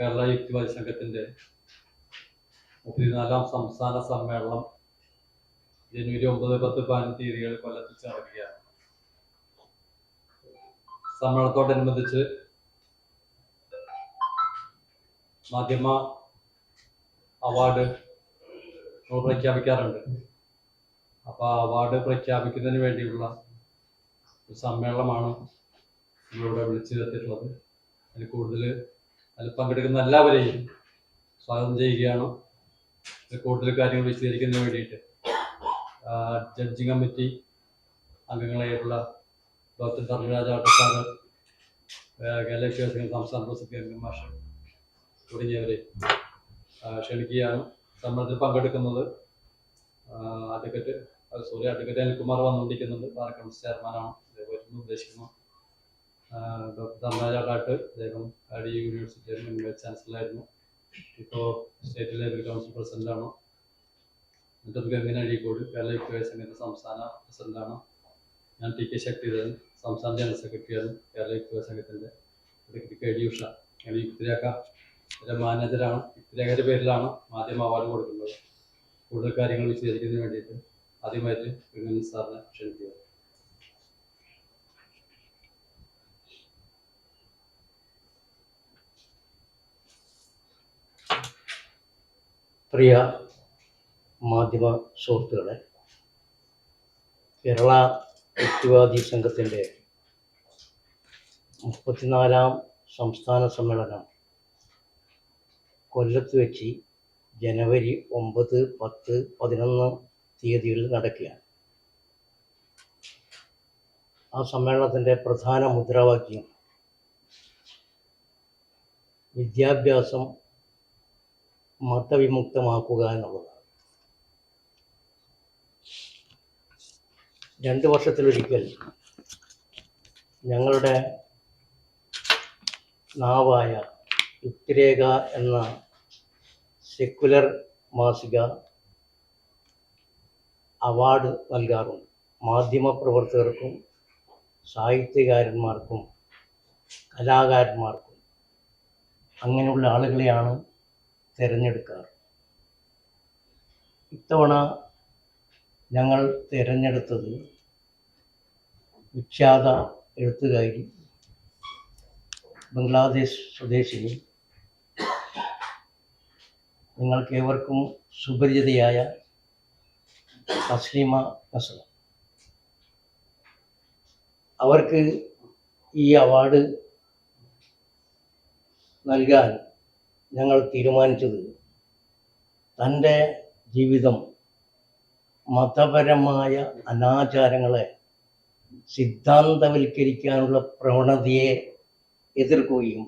കേരള യുക്തിവാദി സംഘത്തിന്റെ മുപ്പത്തിനാലാം സംസ്ഥാന സമ്മേളനം ജനുവരി ഒമ്പത് പത്ത് പതിനഞ്ച് തീയതികളിൽ കൊല്ലത്ത് ചേർക്കുകയാണ്. സമ്മേളനത്തോടനുബന്ധിച്ച് മാധ്യമ അവാർഡ് നമ്മൾ പ്രഖ്യാപിക്കാറുണ്ട്. അപ്പോൾ ആ അവാർഡ് പ്രഖ്യാപിക്കുന്നതിന് വേണ്ടിയുള്ള സമ്മേളനമാണ് നമ്മളിവിടെ വിളിച്ചു ചേർത്തിട്ടുള്ളത് അതിൽ കൂടുതൽ അതിൽ പങ്കെടുക്കുന്ന എല്ലാവരെയും സ്വാഗതം ചെയ്യുകയാണ്. കൂടുതൽ കാര്യങ്ങൾ വിശദീകരിക്കുന്നതിന് വേണ്ടിയിട്ട് ജഡ്ജിങ് കമ്മിറ്റി അംഗങ്ങളായിട്ടുള്ള ഡോക്ടർ ധർമ്മരാജ സാറ് കേരള സംസ്ഥാന പ്രസിഡന്റ് മാഷ തുടങ്ങിയവരെ ക്ഷണിക്കുകയാണ്. സമ്മേളനത്തിൽ പങ്കെടുക്കുന്നത് അഡ്വക്കറ്റ് സോറി അഡ്വക്കറ്റ് അനിൽകുമാർ വന്നുകൊണ്ടിരിക്കുന്നുണ്ട് പാലക്കാട് ചെയർമാനാണ് അദ്ദേഹം ഉദ്ദേശിക്കുന്നു ഡോക്ടർ കാട്ട് അദ്ദേഹം അടി യൂണിവേഴ്സിറ്റി മുൻ വൈസ് ചാൻസലറായിരുന്നു ഇപ്പോൾ സ്റ്റേറ്റ് ലെവൽ കൗൺസിൽ പ്രസിഡന്റാണ് എന്നിട്ട് ഗംഗന അഴീക്കോട് കേരള വിദ്യാഭ്യാസ സംഘത്തിന്റെ സംസ്ഥാന പ്രസിഡന്റാണ് ഞാൻ ടി കെ ശക്തിധരൻ സംസ്ഥാന ജനറൽ സെക്രട്ടറിയാണ് കേരള വിദ്യാഭ്യാസ സംഘത്തിന്റെ അഡ്വക്കേറ്റ് കെ ഡി ഉഷ. ഞാൻ യുക്തിരേഖ മാനേജരാണ്. യുക്തിരേഖയുടെ പേരിലാണ് മാധ്യമ അവാർഡ് കൊടുക്കുന്നത്. കൂടുതൽ കാര്യങ്ങൾ വിശദീകരിക്കുന്നതിന് വേണ്ടിയിട്ട് ആദ്യമായിട്ട് ഗംഗൻ സാറിനെ ക്ഷണിക്കുക പ്രിയ മാധ്യമ സുഹൃത്തുക്കളെ കേരള വ്യക്തിവാദി സംഘത്തിന്റെ മുപ്പത്തിനാലാം സംസ്ഥാന സമ്മേളനം കൊല്ലത്ത് വെച്ച് ജനുവരി ഒമ്പത് പത്ത് പതിനൊന്ന് തീയതികളിൽ നടക്കുകയാണ്. ആ സമ്മേളനത്തിന്റെ പ്രധാന മുദ്രാവാക്യം വിദ്യാഭ്യാസം മതവിമുക്തമാക്കുക എന്നുള്ളതാണ്. രണ്ട് വർഷത്തിലൊരിക്കൽ ഞങ്ങളുടെ നാവായ യുക്തിരേഖ എന്ന സെക്കുലർ മാസിക അവാർഡ് നൽകാറുണ്ട്. മാധ്യമപ്രവർത്തകർക്കും സാഹിത്യകാരന്മാർക്കും കലാകാരന്മാർക്കും അങ്ങനെയുള്ള ആളുകളെയാണ് തിരഞ്ഞെടുക്കാറ്. ഇത്തവണ ഞങ്ങൾ തിരഞ്ഞെടുത്തത് വിഖ്യാത എഴുത്തുകാരി ബംഗ്ലാദേശ് സ്വദേശിനി. നിങ്ങൾക്കേവർക്കും സുപരിചിതയായ തസ്ലീമ നസറ അവർക്ക് ഈ അവാർഡ് നൽകാൻ ഞങ്ങൾ തീരുമാനിച്ചത് തന്റെ ജീവിതം മതപരമായ അനാചാരങ്ങളെ സിദ്ധാന്തവൽക്കരിക്കാനുള്ള പ്രവണതയെ എതിർക്കുകയും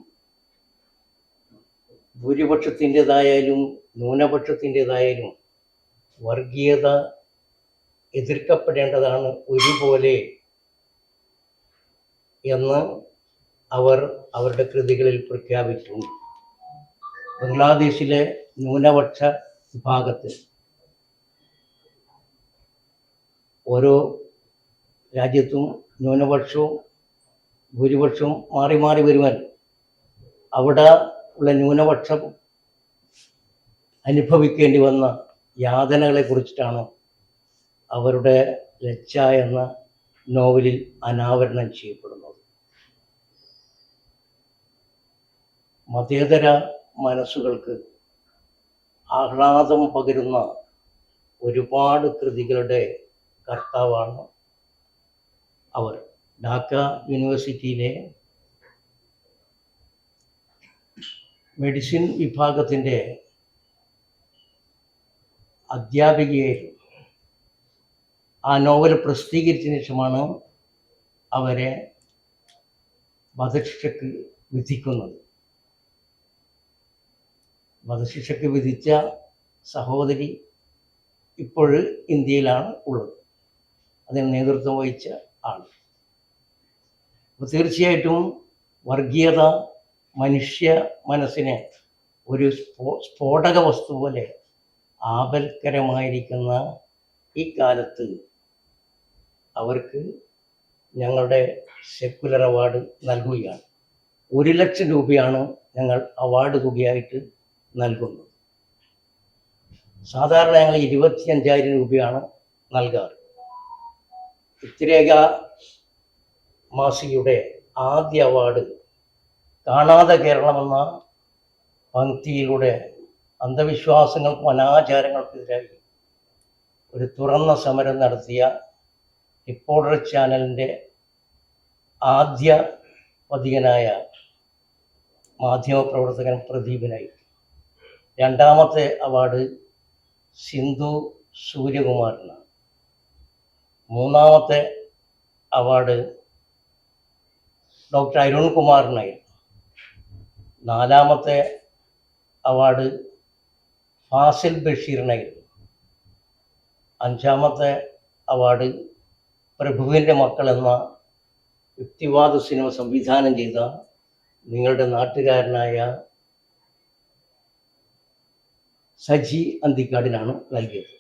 ഭൂരിപക്ഷത്തിന്റെതായാലും ന്യൂനപക്ഷത്തിന്റെതായാലും വർഗീയത എതിർക്കപ്പെടേണ്ടതാണ് ഒരുപോലെ എന്ന് അവർ അവരുടെ കൃതികളിൽ പ്രഖ്യാപിച്ചിട്ടുണ്ട്. ബംഗ്ലാദേശിലെ ന്യൂനപക്ഷ വിഭാഗത്തിൽ ഓരോ രാജ്യത്തും ന്യൂനപക്ഷവും ഭൂരിപക്ഷവും മാറി മാറി വരുവാൻ അവിടെ ഉള്ള ന്യൂനപക്ഷം അനുഭവിക്കേണ്ടി വന്ന യാതനകളെ കുറിച്ചിട്ടാണ് അവരുടെ ലച്ച എന്ന നോവലിൽ അനാവരണം ചെയ്യപ്പെടുന്നത്. മതേതര മനസ്സുകൾക്ക് ആഹ്ലാദം പകരുന്ന ഒരുപാട് കൃതികളുടെ കർത്താവാണ് അവർ. ഢാക്ക യൂണിവേഴ്സിറ്റിയിലെ മെഡിസിൻ വിഭാഗത്തിന്റെ അധ്യാപികയായിരുന്നു ആ നോവൽ പ്രസിദ്ധീകരിച്ചതിന് ശേഷമാണ് അവരെ വധശിക്ഷയ്ക്ക് വിധിക്കുന്നത്. വധശിക്ഷയ്ക്ക് വിധിച്ച സഹോദരി ഇപ്പോൾ ഇന്ത്യയിലാണ് ഉള്ളത്. അതിന് നേതൃത്വം വഹിച്ച ആൾ അപ്പോൾ തീർച്ചയായിട്ടും വർഗീയത മനുഷ്യ മനസ്സിനെ ഒരു സ്ഫോ സ്ഫോടക വസ്തു പോലെ ആപൽക്കരമായിരിക്കുന്ന ഈ കാലത്ത് അവർക്ക് ഞങ്ങളുടെ സെക്കുലർ അവാർഡ് നൽകുകയാണ്. ഒരു ലക്ഷം രൂപയാണ് ഞങ്ങൾ അവാർഡ് തുകയായിട്ട് നൽകുന്നത് സാധാരണ ഞങ്ങൾ ഇരുപത്തിയഞ്ചായിരം രൂപയാണ് നൽകാറ്. ചിത്രരേഖ മാസികയുടെ ആദ്യ അവാർഡ് കാണാതെ കേരളമെന്ന പങ്ക്തിയിലൂടെ അന്ധവിശ്വാസങ്ങൾക്കും അനാചാരങ്ങൾക്കെതിരായി ഒരു തുറന്ന സമരം നടത്തിയ റിപ്പോർട്ടർ ചാനലിന്റെ ആദ്യ പതികനായ മാധ്യമപ്രവർത്തകൻ പ്രദീപിനായി രണ്ടാമത്തെ അവാർഡ് സിന്ധു സൂര്യകുമാറിനാണ്. മൂന്നാമത്തെ അവാർഡ് ഡോക്ടർ അരുൺകുമാറിനായിരുന്നു നാലാമത്തെ അവാർഡ് ഫാസിൽ ബഷീറിനായിരുന്നു. അഞ്ചാമത്തെ അവാർഡ് പ്രഭുവിന്റെ മക്കൾ എന്ന യുക്തിവാദ സിനിമ സംവിധാനം ചെയ്ത നിങ്ങളുടെ നാട്ടുകാരനായ സജി അന്തിക്കാടിനാണ് നൽകിയത്.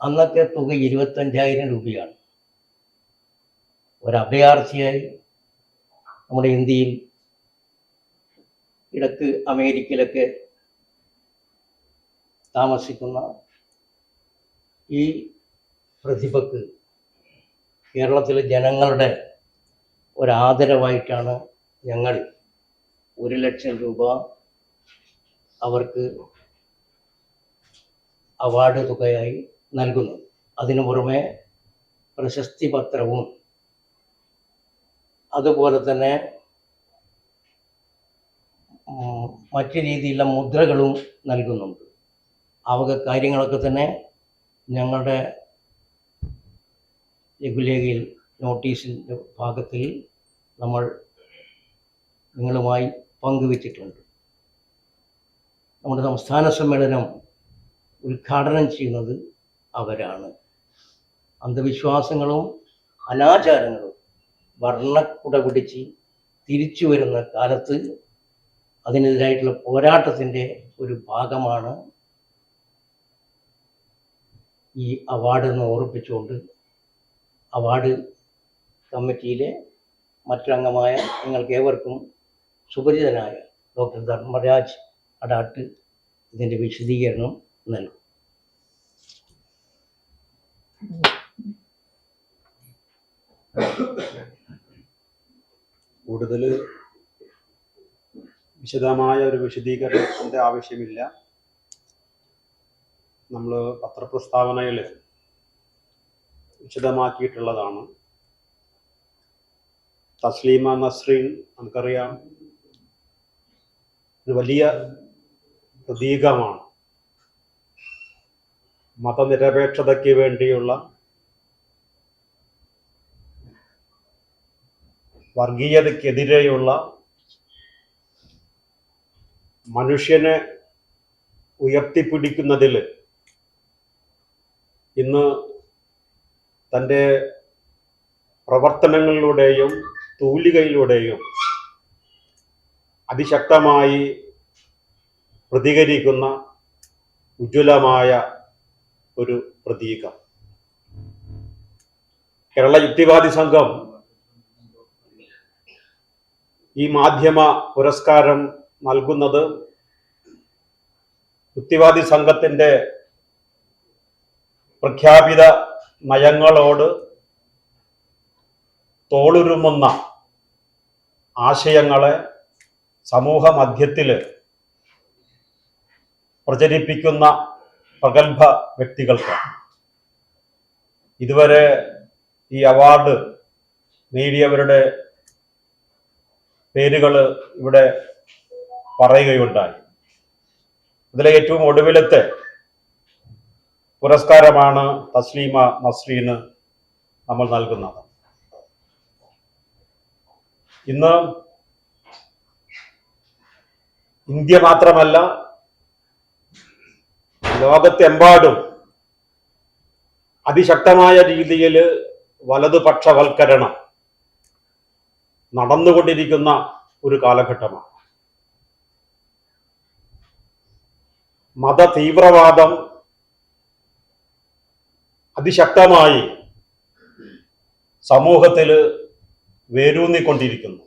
അന്നത്തെ തുക ഇരുപത്തഞ്ചായിരം രൂപയാണ്. ഒരു അഭയാർത്ഥിയായി നമ്മുടെ ഇന്ത്യയിൽ ഇടയ്ക്ക് അമേരിക്കയിലൊക്കെ താമസിക്കുന്ന ഈ പ്രതിഭക്ക് കേരളത്തിലെ ജനങ്ങളുടെ ഒരാദരവായിട്ടാണ് ഞങ്ങൾ ഒരു ലക്ഷം രൂപ അവർക്ക് അവാർഡ് തുകയായി നൽകുന്നു. അതിനു പുറമെ പ്രശസ്തി പത്രവും അതുപോലെ തന്നെ മറ്റു രീതിയിലുള്ള മുദ്രകളും നൽകുന്നുണ്ട്. ആ വക കാര്യങ്ങളൊക്കെ തന്നെ ഞങ്ങളുടെ ലഘുലേഖയിൽ നോട്ടീസിന്റെ ഭാഗത്തിൽ നമ്മൾ നിങ്ങളുമായി പങ്കുവച്ചിട്ടുണ്ട്. നമ്മുടെ സംസ്ഥാന സമ്മേളനം ഉദ്ഘാടനം ചെയ്യുന്നത് അവരാണ്. അന്ധവിശ്വാസങ്ങളും അനാചാരങ്ങളും വർണക്കുട പിടിച്ച് തിരിച്ചു വരുന്ന കാലത്ത് അതിനെതിരായിട്ടുള്ള പോരാട്ടത്തിന്റെ ഒരു ഭാഗമാണ് ഈ അവാർഡ് എന്ന് ഓർപ്പിച്ചുകൊണ്ട് അവാർഡ് കമ്മിറ്റിയിലെ മറ്റൊരംഗമായ നിങ്ങൾക്ക് ഏവർക്കും സുപരിചിതനായ ഡോക്ടർ ധർമ്മരാജ് അടാട്ട് ഇതിന്റെ വിശദീകരണം. നൽകും കൂടുതൽ വിശദമായ ഒരു വിശദീകരണത്തിന്റെ ആവശ്യമില്ല. നമ്മൾ പത്രപ്രസ്താവനയിൽ വിശദമാക്കിയിട്ടുള്ളതാണ്. തസ്ലീമ നസ്രീൻ നമുക്കറിയാം. ഒരു വലിയ പ്രതീകമാണ്. മതനിരപേക്ഷതയ്ക്ക് വേണ്ടിയുള്ള വർഗീയതയ്ക്കെതിരെയുള്ള മനുഷ്യനെ ഉയർത്തിപ്പിടിക്കുന്നതിൽ ഇന്ന് തന്റെ പ്രവർത്തനങ്ങളിലൂടെയും തൂലികയിലൂടെയും അതിശക്തമായി പ്രതികരിക്കുന്ന ഉജ്ജ്വലമായ ഒരു പ്രതീകം. കേരള യുക്തിവാദി സംഘം ഈ മാധ്യമ പുരസ്കാരം നൽകുന്നത് യുക്തിവാദി സംഘത്തിന്റെ പ്രഖ്യാപിത നയങ്ങളോട് തോളുരുമുന്ന ആശയങ്ങളെ സമൂഹ മധ്യത്തിൽ പ്രചരിപ്പിക്കുന്ന പ്രഗത്ഭ വ്യക്തികൾക്കാണ് ഇതുവരെ ഈ അവാർഡ് നേടിയവരുടെ പേരുകൾ ഇവിടെ പറയുകയുണ്ടായി. അതിലെ ഏറ്റവും ഒടുവിലത്തെ പുരസ്കാരമാണ് തസ്ലീമ നസ്രീന് നമ്മൾ നൽകുന്നത്. ഇന്ന് ഇന്ത്യ മാത്രമല്ല ലോകത്തെമ്പാടും അതിശക്തമായ രീതിയിൽ വലതുപക്ഷവൽക്കരണം നടന്നുകൊണ്ടിരിക്കുന്ന ഒരു കാലഘട്ടമാണ്. മത തീവ്രവാദം അതിശക്തമായി സമൂഹത്തിൽ വേരൂന്നിക്കൊണ്ടിരിക്കുന്നു.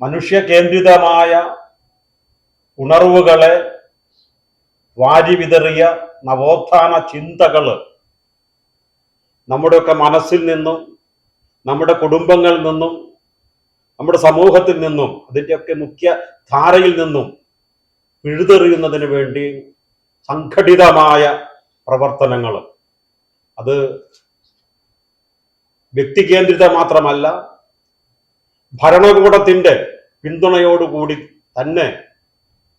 മനുഷ്യ കേന്ദ്രിതമായ ഉണർവുകളെ വാരി വിതറിയ നവോത്ഥാന ചിന്തകൾ നമ്മുടെയൊക്കെ മനസ്സിൽ നിന്നും നമ്മുടെ കുടുംബങ്ങളിൽ നിന്നും നമ്മുടെ സമൂഹത്തിൽ നിന്നും അതിന്റെയൊക്കെ മുഖ്യ ധാരയിൽ നിന്നും പിഴുതെറിയുന്നതിന് വേണ്ടി സംഘടിതമായ പ്രവർത്തനങ്ങൾ അത് വ്യക്തികേന്ദ്രിത മാത്രമല്ല ഭരണകൂടത്തിന്റെ പിന്തുണയോടുകൂടി തന്നെ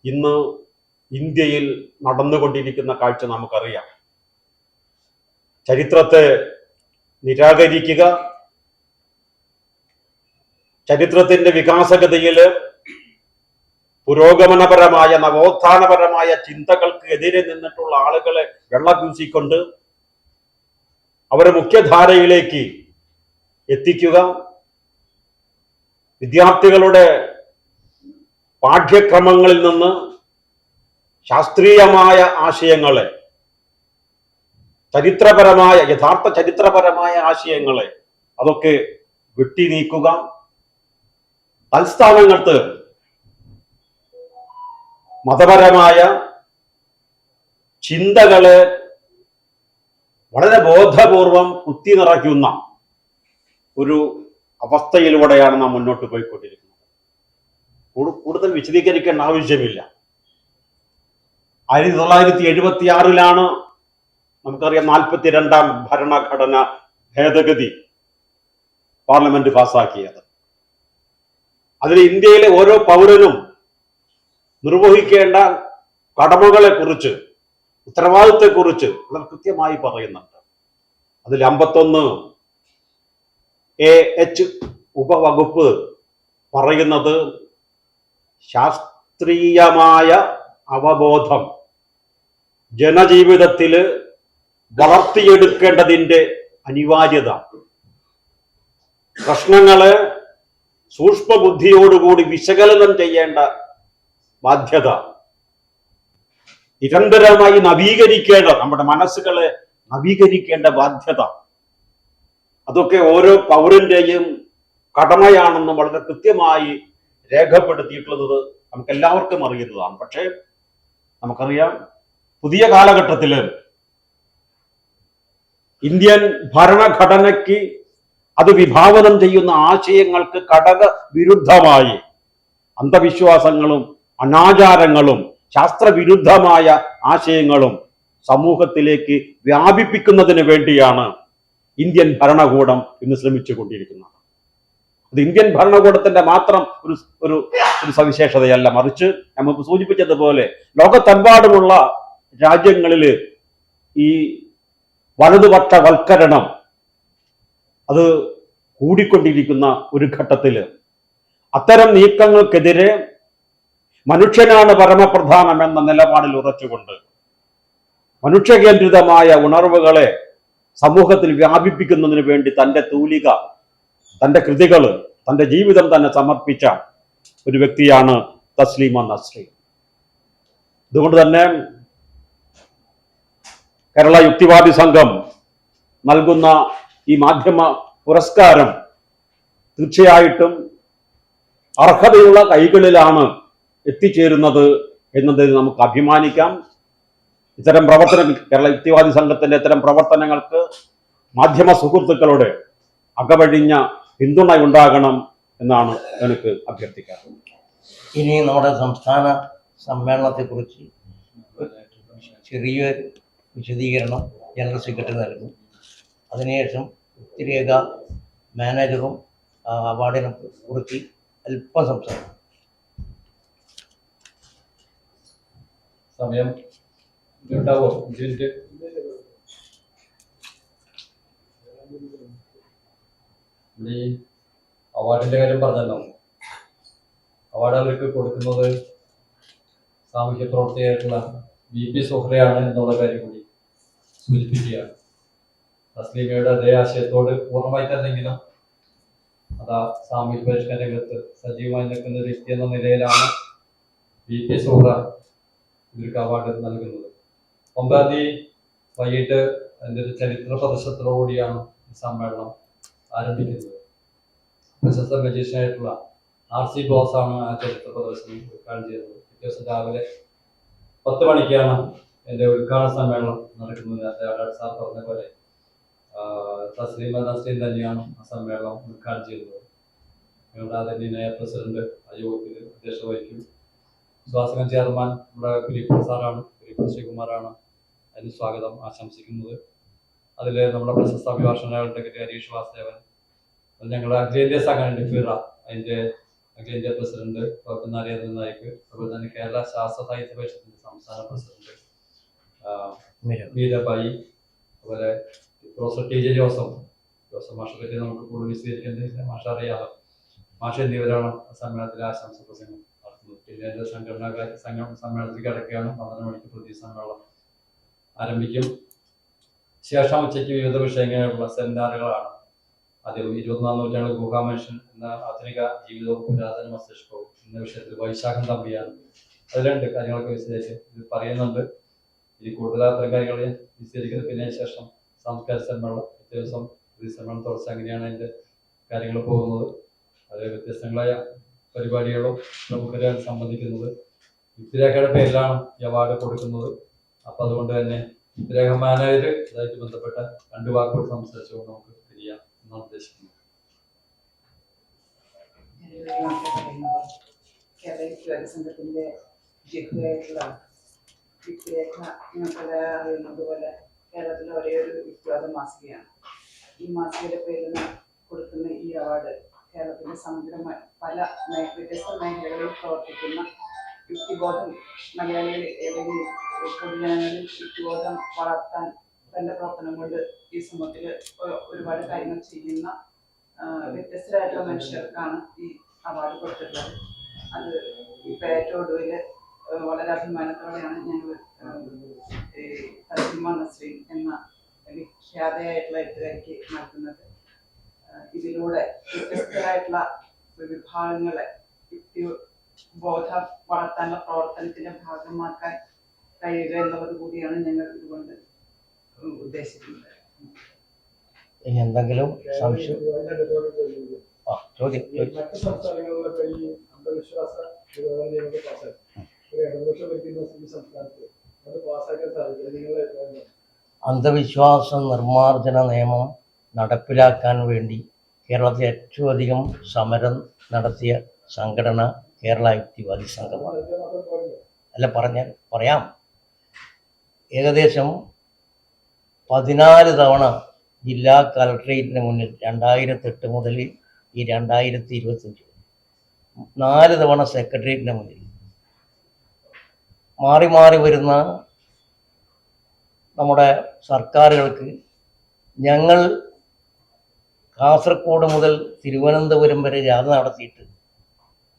ഇന്ന് ഇന്ത്യയിൽ നടന്നുകൊണ്ടിരിക്കുന്ന കാഴ്ച നമുക്കറിയാം. ചരിത്രത്തെ നിരാകരിക്കുക ചരിത്രത്തിന്റെ വികാസഗതിയിൽ പുരോഗമനപരമായ നവോത്ഥാനപരമായ ചിന്തകൾക്ക് എതിരെ നിന്നിട്ടുള്ള ആളുകളെ വെള്ളപൂശിക്കൊണ്ട് അവരെ മുഖ്യധാരയിലേക്ക് എത്തിക്കുക. വിദ്യാർത്ഥികളുടെ പാഠ്യക്രമങ്ങളിൽ നിന്ന് ശാസ്ത്രീയമായ ആശയങ്ങളെ ചരിത്രപരമായ യഥാർത്ഥ ചരിത്രപരമായ ആശയങ്ങളെ അതൊക്കെ വെട്ടി നീക്കുക തൽസ്ഥാനങ്ങൾക്ക് മതപരമായ ചിന്തകളെ വളരെ ബോധപൂർവം കുത്തി നിറയ്ക്കുന്ന ഒരു അവസ്ഥയിലൂടെയാണ് നാം മുന്നോട്ട് പോയിക്കൊണ്ടിരിക്കുന്നത്. കൂടുതൽ വിശദീകരിക്കേണ്ട ആവശ്യമില്ല. ആയിരത്തി തൊള്ളായിരത്തി എഴുപത്തി ആറിലാണ് നമുക്കറിയാം നാൽപ്പത്തി രണ്ടാം ഭരണഘടന ഭേദഗതി പാർലമെന്റ് പാസാക്കിയത് അതിൽ ഇന്ത്യയിലെ ഓരോ പൗരനും നിർവഹിക്കേണ്ട കടമകളെ കുറിച്ച് ഉത്തരവാദിത്വത്തെക്കുറിച്ച് വളരെ കൃത്യമായി പറയുന്നുണ്ട്. അതിൽ അമ്പത്തൊന്ന് എ എച്ച് ഉപവകുപ്പ് പറയുന്നത് ശാസ്ത്രീയമായ അവബോധം ജനജീവിതത്തിൽ വളർത്തിയെടുക്കേണ്ടതിന്റെ അനിവാര്യത. പ്രശ്നങ്ങളെ സൂക്ഷ്മബുദ്ധിയോടുകൂടി വിശകലനം ചെയ്യേണ്ട ബാധ്യത. നിരന്തരമായി നവീകരിക്കേണ്ട നമ്മുടെ മനസ്സുകളെ നവീകരിക്കേണ്ട ബാധ്യത. അതൊക്കെ ഓരോ പൗരന്റെയും കടമയാണെന്ന് വളരെ കൃത്യമായി രേഖപ്പെടുത്തിയിട്ടുള്ളത് നമുക്ക് എല്ലാവർക്കും അറിയുന്നതാണ്. പക്ഷേ നമുക്കറിയാം പുതിയ കാലഘട്ടത്തിൽ ഇന്ത്യൻ ഭരണഘടനയ്ക്ക് അത് വിഭാവനം ചെയ്യുന്ന ആശയങ്ങൾക്ക് ഘടക വിരുദ്ധമായി അന്ധവിശ്വാസങ്ങളും അനാചാരങ്ങളും ശാസ്ത്രവിരുദ്ധമായ ആശയങ്ങളും സമൂഹത്തിലേക്ക് വ്യാപിപ്പിക്കുന്നതിന് വേണ്ടിയാണ് ഇന്ത്യൻ ഭരണകൂടം ഇന്ന് ശ്രമിച്ചു കൊണ്ടിരിക്കുന്നത് അത് ഇന്ത്യൻ ഭരണകൂടത്തിന്റെ മാത്രം ഒരു ഒരു സവിശേഷതയല്ല. മറിച്ച് നമുക്ക് സൂചിപ്പിച്ചതുപോലെ ലോകത്തെമ്പാടുമുള്ള രാജ്യങ്ങളിൽ ഈ വലതുപക്ഷവൽക്കരണം അത് കൂടിക്കൊണ്ടിരിക്കുന്ന ഒരു ഘട്ടത്തിൽ അത്തരം നീക്കങ്ങൾക്കെതിരെ മനുഷ്യനാണ് പരമപ്രധാനം എന്ന നിലപാടിൽ ഉറച്ചുകൊണ്ട് മനുഷ്യകേന്ദ്രിതമായ ഉണർവുകളെ സമൂഹത്തിൽ വ്യാപിപ്പിക്കുന്നതിന് വേണ്ടി തന്റെ തൂലിക തന്റെ കൃതികൾ തന്റെ ജീവിതം തന്നെ സമർപ്പിച്ച ഒരു വ്യക്തിയാണ് തസ്ലീമ നസ്രി. അതുകൊണ്ട് തന്നെ കേരള യുക്തിവാദി സംഘം നൽകുന്ന ഈ മാധ്യമ പുരസ്കാരം തീർച്ചയായിട്ടും അർഹതയുള്ള കൈകളിലാണ് എത്തിച്ചേരുന്നത് എന്നതിൽ നമുക്ക് അഭിമാനിക്കാം. ഇത്തരം പ്രവർത്തനം കേരള യുക്തിവാദി സംഘത്തിന്റെ ഇത്തരം പ്രവർത്തനങ്ങൾക്ക് മാധ്യമ സുഹൃത്തുക്കളുടെ അകവഴിഞ്ഞ പിന്തുണ ഉണ്ടാകണം എന്നാണ് എനിക്ക് അഭ്യർത്ഥിക്കാറ്. ഇനി നമ്മുടെ സംസ്ഥാന സമ്മേളനത്തെക്കുറിച്ച് ചെറിയൊരു വിശദീകരണം ജനറൽ സെക്രട്ടറി നൽകും അതിനുശേഷം ഉത്തിരേഖ മാനേജറും അവാർഡിനെ കുറിച്ച് അല്പം സംസാരിക്കും. സമയം അവാർഡിന്റെ കാര്യം പറഞ്ഞല്ലോ. അവാർഡ് അവർക്ക് കൊടുക്കുന്നത് സാമൂഹ്യ പ്രവർത്തകയായിട്ടുള്ള ബി പി സുഹ്രയാണ് എന്നുള്ള കാര്യം കൂടി സൂചിപ്പിക്കുകയാണ് തസ്ലീമയുടെ അതേ ആശയത്തോട് പൂർണമായി തന്നെങ്കിലും അതാ സാമൂഹ്യ പരിഷ്കരണ രംഗത്ത് സജീവമായി നിൽക്കുന്ന വ്യക്തി എന്ന നിലയിലാണ് ബി പി സുഹ്ര ഇവർക്ക് അവാർഡ് നൽകുന്നത്. ഒമ്പതാം തീയതി വൈകിട്ട് അതിന്റെ ഒരു ചരിത്ര പ്രദർശനത്തോടുകൂടിയാണ് ഈ സമ്മേളനം ആരംഭിക്കുന്നത്. പ്രശസ്ത മജീഷ്യനായിട്ടുള്ള ആർ സി ബോസാണ് ആ ചരിത്ര പ്രദർശനം ഉദ്ഘാടനം ചെയ്തത് പിറ്റേ ദിവസം രാവിലെ പത്ത് മണിക്കാണ് എന്റെ ഉദ്ഘാടന സമ്മേളനം നടക്കുന്നത് സാർ പറഞ്ഞ പോലെ തസ്ലീമ നസ്രീൻ തന്നെയാണ് ആ സമ്മേളനം ഉദ്ഘാടനം ചെയ്യുന്നത് ഞങ്ങളുടെ ആദരണീയനായ പ്രസിഡന്റ് ആ അധ്യക്ഷത വഹിക്കും സ്വാസകം ചെയർമാൻ നമ്മുടെ ഫിലിപ്പ് സാറാണ് ഫിലിപ്പ് ശ്രീകുമാറാണ് അതിന് സ്വാഗതം ആശംസിക്കുന്നത് അതിൽ നമ്മുടെ പ്രശസ്ത അഭിഭാഷകനായ ഹരീഷ് വാസുദേവൻ അത് ഞങ്ങളുടെ അഖിലേന്ത്യാ സംഘടന ഫിറ അതിന്റെ അഖിലേന്ത്യാ പ്രസിഡന്റ് ഡോക്ടർ നരേന്ദ്രൻ അതുപോലെ തന്നെ കേരള ശാസ്ത്ര സാഹിത്യ പരിഷത്തിന്റെ സംസ്ഥാന പ്രസിഡന്റ്. മീരബായി അതുപോലെ professor T J Joseph. Joseph മാഷെ പറ്റി നമുക്ക് കൂടുതൽ വിശദീകരിക്കേണ്ടതില്ല മാഷ അറിയാമോ മാഷ എന്നിവരാണ് സമ്മേളനത്തിലെ ആശംസ പ്രസംഗം നടത്തുന്നത്? പിന്നെ എന്റെ സംഘടനാ സംഘം സമ്മേളനത്തിൽ കിടക്കുകയാണ്. പന്ത്രണ്ട് മണിക്ക് പ്രതി സമ്മേളനം ആരംഭിക്കും. ശേഷം ഉച്ചയ്ക്ക് വിവിധ വിഷയങ്ങളിലുള്ള സെമിനാറുകളാണ്. അതിൽ ഇരുപത്തിനാല് നൂറ്റാണ്ട് ഗുഹാമനുഷ്യൻ എന്ന ആധുനിക ജീവിതവും പുരാതന മസ്തിഷ്കവും എന്ന വിഷയത്തിൽ വൈശാഖം തമ്പിയാണ്. അതിലുണ്ട് കാര്യങ്ങളൊക്കെ വിശദീകരിച്ച് ഇത് പറയുന്നുണ്ട്. ഇനി കൂടുതൽ അത്തരം കാര്യങ്ങൾ ഞാൻ വിശദീകരിക്കുന്നത് പിന്നെ ശേഷം സാംസ്കാരിക സമ്മേളനം പിറ്റേ ദിവസം പ്രതി സമ്മേളനം തുടർച്ച അങ്ങനെയാണ് അതിന്റെ കാര്യങ്ങൾ പോകുന്നത്. അത് വ്യത്യസ്തങ്ങളായ പരിപാടികളും പ്രമുഖരെ സംബന്ധിക്കുന്നത്. ഇത്തിരേഖയുടെ പേരിലാണ് ഈ അവാർഡ് കൊടുക്കുന്നത്. അപ്പം അതുകൊണ്ട് തന്നെ ഇത്തിരേഖ മാനേജർ ഇതായിട്ട് ബന്ധപ്പെട്ട രണ്ട് വാക്കുകൾ സംസാരിച്ചുകൊണ്ട് നമുക്ക് തിരിയാം എന്നാണ് ഉദ്ദേശിക്കുന്നത്. കേരള സംഘത്തിന്റെ ജിഹയായിട്ടുള്ള യുക്തിരേഖ നിങ്ങൾക്കെല്ലാം അറിയുന്നത് പോലെ കേരളത്തിലെ ഒരേ ഒരു യുക്തിവാദ മാസികയാണ്. ഈ മാസികയുടെ പേരിൽ കൊടുക്കുന്ന ഈ അവാർഡ് കേരളത്തിലെ സമഗ്രമായ പല വ്യത്യസ്ത മേഖലകളിൽ പ്രവർത്തിക്കുന്ന യുക്തിബോധം മലയാളികൾ ഏതെങ്കിലും പൊതുജനങ്ങളിൽ യുക്തിബോധം വളർത്താൻ തന്റെ പ്രവർത്തനം കൊണ്ട് ഈ സമൂഹത്തിൽ ഒരുപാട് കാര്യങ്ങൾ ചെയ്യുന്ന വ്യത്യസ്തരായിട്ടുള്ള മനുഷ്യർക്കാണ് ഈ അവാർഡ് കൊടുത്തിട്ടുള്ളത്. അത് ഇപ്പൊ ഏറ്റവും ഒടുവിൽ വളരെ അഭിമാനത്തോടെയാണ് ഞങ്ങൾ ഈ തസ്ലിമ നസ്രീൻ എന്ന വിഖ്യാതയായിട്ടുള്ള എഴുത്തുകാരിക്ക് നൽകുന്നത്. ആ, ഇതിലൂടെ വ്യത്യസ്തരായിട്ടുള്ള വിഭാഗങ്ങളെ യുക്തി ബോധം വളർത്താനുള്ള പ്രവർത്തനത്തിന്റെ ഭാഗമാക്കാൻ കഴിയുക എന്നുള്ളത് കൂടിയാണ് ഞങ്ങൾ ഇതുകൊണ്ട് ഉദ്ദേശിക്കുന്നത്. ഇനി എന്തെങ്കിലും സംശയം? ചോദ്യം. മറ്റ് സംസ്ഥാനങ്ങളിലൊക്കെ ഈ അന്ധവിശ്വാസ നിരോധന നിയമങ്ങൾ പാസ്സാക്കി അന്ധവിശ്വാസ നിർമ്മാർജന നിയമം നടപ്പിലാക്കാൻ വേണ്ടി കേരളത്തിൽ ഏറ്റവും അധികം സമരം നടത്തിയ സംഘടന കേരള യുക്തിവാദി സംഘമാണ്. അല്ല പറഞ്ഞാൽ പറയാം. ഏകദേശം പതിനാല് തവണ ജില്ലാ കലക്ട്രേറ്റിന് മുന്നിൽ രണ്ടായിരത്തെട്ട് മുതൽ ഈ രണ്ടായിരത്തി ഇരുപത്തഞ്ച് നാല് തവണ സെക്രട്ടേറിയറ്റിന് മുന്നിൽ മാറി മാറി വരുന്ന നമ്മുടെ സർക്കാരുകൾക്ക് ഞങ്ങൾ കാസർഗോഡ് മുതൽ തിരുവനന്തപുരം വരെ ജാഥ നടത്തിയിട്ട്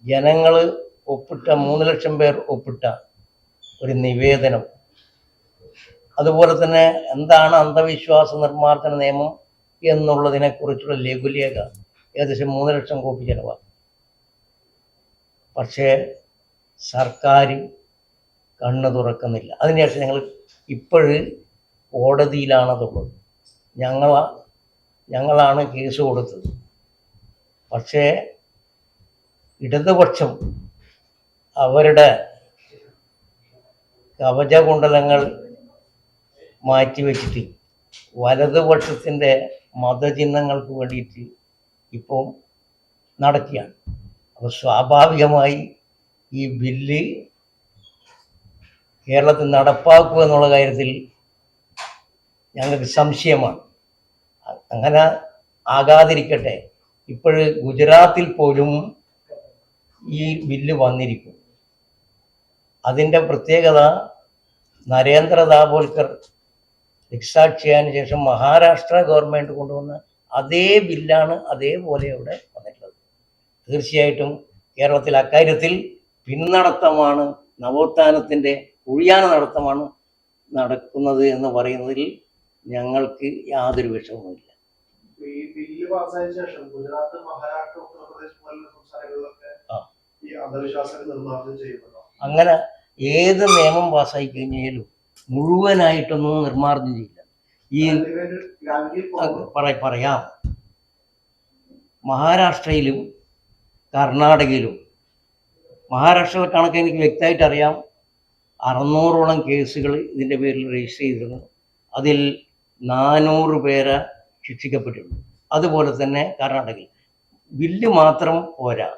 ജനങ്ങൾ ഒപ്പിട്ട മൂന്ന് ലക്ഷം പേർ ഒപ്പിട്ട ഒരു നിവേദനം. അതുപോലെ തന്നെ എന്താണ് അന്ധവിശ്വാസ നിർമ്മാർജന നിയമം എന്നുള്ളതിനെക്കുറിച്ചുള്ള ലഘുലേഖ ഏകദേശം മൂന്ന് ലക്ഷം കോപ്പി ചെലവാക്കി. പക്ഷേ സർക്കാർ കണ്ണ് തുറക്കുന്നില്ല. അതിനുശേഷം ഞങ്ങൾ ഇപ്പോഴ് കോടതിയിലാണതുള്ളത്. ഞങ്ങൾ ഞങ്ങളാണ് കേസ് കൊടുത്തത്. പക്ഷേ ഇടതുപക്ഷം അവരുടെ കവചകുണ്ടലങ്ങൾ മാറ്റിവെച്ചിട്ട് വലതുപക്ഷത്തിന്റെ മതചിഹ്നങ്ങൾക്ക് വേണ്ടിയിട്ട് ഇപ്പോൾ നടക്കുകയാണ്. അപ്പോൾ സ്വാഭാവികമായി ഈ ബില്ല് കേരളത്തിൽ നടപ്പാക്കുക എന്നുള്ള കാര്യത്തിൽ ഞങ്ങൾക്ക് സംശയമാണ്. അങ്ങനെ ആകാതിരിക്കട്ടെ. ഇപ്പോഴ് ഗുജറാത്തിൽ പോലും ഈ ബില്ല് വന്നിരിക്കും. അതിന്റെ പ്രത്യേകത നരേന്ദ്ര ദാബോൽക്കർ രക്സാക്ഷിയായതിനു ശേഷം മഹാരാഷ്ട്ര ഗവൺമെന്റ് കൊണ്ടുവന്ന അതേ ബില്ലാണ് അതേപോലെ ഇവിടെ വന്നിട്ടുള്ളത്. തീർച്ചയായിട്ടും കേരളത്തിൽ അക്കാര്യത്തിൽ പിന്നടത്തമാണ് നവോത്ഥാനത്തിന്റെ ഒഴിയാന നടത്തമാണ് നടക്കുന്നത് എന്ന് പറയുന്നതിൽ ഞങ്ങൾക്ക് യാതൊരു വിഷമവുമില്ല. ഈ ബില്ല് പാസ്സായ ശേഷം ഗുജറാത്ത് മഹാരാഷ്ട്ര ഉത്തർപ്രദേശ് പോലുള്ള സംസ്ഥാനങ്ങളിലൊക്കെ ആ. ഈ അന്ധവിശ്വാസങ്ങൾ നിർമ്മാർജനം ചെയ്യപ്പെട്ടോ അങ്ങനെ ഏത് നിയമം പാസ്സായി കഴിഞ്ഞാലും മുഴുവനായിട്ടൊന്നും നിർമ്മാർജനം ചെയ്യില്ല ഈ പറയാം. മഹാരാഷ്ട്രയിലും കർണാടകയിലും മഹാരാഷ്ട്രയിലെ കണക്ക് എനിക്ക് വ്യക്തമായിട്ട് അറിയാം അറുന്നൂറോളം കേസുകൾ ഇതിന്റെ പേരിൽ രജിസ്റ്റർ ചെയ്തിരുന്നു. അതിൽ നാനൂറ് പേരെ ശിക്ഷിക്കപ്പെട്ടിട്ടുണ്ട് അതുപോലെ തന്നെ കർണാടകയിൽ. ബില്ല് മാത്രം പോരാ.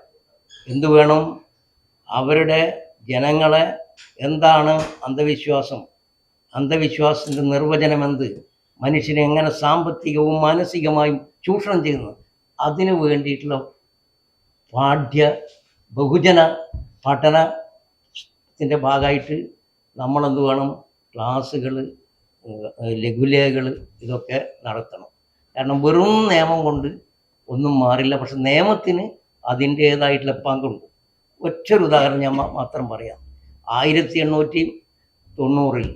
എന്തു വേണം? അവരുടെ ജനങ്ങളെ എന്താണ് അന്ധവിശ്വാസം? അന്ധവിശ്വാസത്തിന്റെ നിർവചനം എന്ത്? മനുഷ്യനെ എങ്ങനെ സാമ്പത്തികവും മാനസികമായും ചൂഷണം ചെയ്യുന്നു അതിനു വേണ്ടിയിട്ടുള്ള പാഠ്യ ബഹുജന പഠനത്തിന്റെ ഭാഗമായിട്ട് നമ്മളെന്ത് വേണം? ക്ലാസ്സുകൾ ലഘുലേഖകൾ ഇതൊക്കെ നടത്തണം. കാരണം വെറും നിയമം കൊണ്ട് ഒന്നും മാറില്ല. പക്ഷെ നിയമത്തിന് അതിന്റേതായിട്ടുള്ള പങ്കുണ്ട്. ഒറ്റൊരു ഉദാഹരണം ഞാൻ മാത്രം പറയാം. ആയിരത്തി എണ്ണൂറ്റി തൊണ്ണൂറിൽ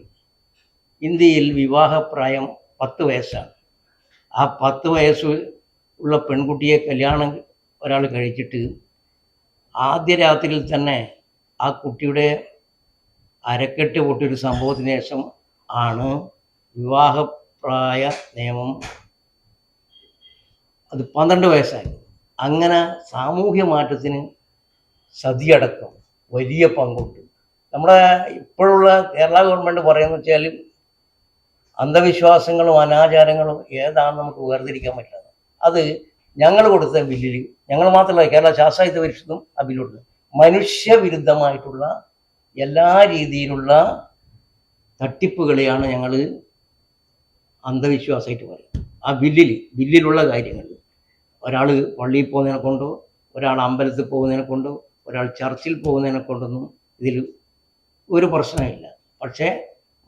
ഇന്ത്യയിൽ വിവാഹപ്രായം പത്ത് വയസ്സാണ്. ആ പത്ത് വയസ്സ് ഉള്ള പെൺകുട്ടിയെ കല്യാണം ഒരാൾ കഴിച്ചിട്ട് ആദ്യ രാത്രിയിൽ തന്നെ ആ കുട്ടിയുടെ അരക്കെട്ട് പൊട്ടിയൊരു സംഭവത്തിന് ശേഷം ആണ് വിവാഹപ്രായ നിയമം. അത് പന്ത്രണ്ട് വയസ്സായി. അങ്ങനെ സാമൂഹ്യ മാറ്റത്തിന് സതിയടക്കം വലിയ പങ്കുണ്ട്. നമ്മുടെ ഇപ്പോഴുള്ള കേരള ഗവൺമെന്റ് പറയുന്നത് വെച്ചാൽ അന്ധവിശ്വാസങ്ങളും അനാചാരങ്ങളും ഏതാണ് നമുക്ക് വേർതിരിക്കാൻ പറ്റുന്നത് അത് ഞങ്ങൾ കൊടുത്ത ബില്ലിൽ ഞങ്ങൾ മാത്രമല്ല കേരള ശാസ്ത്രായുധ പരിഷത്തും ആ ബില്ലുണ്ട് മനുഷ്യവിരുദ്ധമായിട്ടുള്ള എല്ലാ രീതിയിലുള്ള തട്ടിപ്പുകളെയാണ് ഞങ്ങൾ അന്ധവിശ്വാസമായിട്ട് പറയും ആ ബില്ലിൽ ബില്ലിലുള്ള കാര്യങ്ങൾ ഒരാൾ പള്ളിയിൽ പോകുന്നതിനെ കൊണ്ടോ ഒരാൾ അമ്പലത്തിൽ പോകുന്നതിനെ കൊണ്ടോ ഒരാൾ ചർച്ചിൽ പോകുന്നതിനെ കൊണ്ടൊന്നും ഇതിൽ ഒരു പ്രശ്നമില്ല പക്ഷേ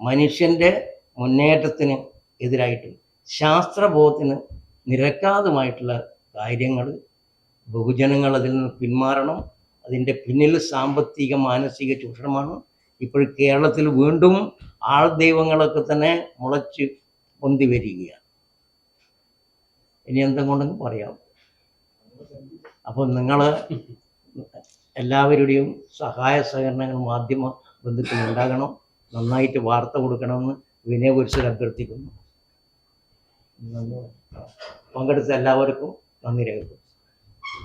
മനുഷ്യന്റെ മുന്നേറ്റത്തിന് എതിരായിട്ട് ശാസ്ത്രബോധത്തിന് നിരക്കാതുമായിട്ടുള്ള കാര്യങ്ങൾ ബഹുജനങ്ങൾ അതിൽ നിന്ന് പിന്മാറണം. അതിന്റെ പിന്നിൽ സാമ്പത്തിക മാനസിക ചൂഷണമാണ്. ഇപ്പോൾ കേരളത്തിൽ വീണ്ടും ആൾ ദൈവങ്ങളൊക്കെ തന്നെ മുളച്ച് പൊന്തി വരികയാണ്. ഇനി എന്തെങ്കിലും പറയാം? അപ്പോൾ നിങ്ങൾ എല്ലാവരുടെയും സഹായ സഹകരണങ്ങൾ മാധ്യമ ബന്ധുക്കൾ ഉണ്ടാകണം. നന്നായിട്ട് വാർത്ത കൊടുക്കണമെന്ന് വിനയകുരിശിൽ അഭ്യർത്ഥിക്കുന്നു. പങ്കെടുത്ത എല്ലാവർക്കും നന്ദി രേഖപ്പെടുത്തുന്നു.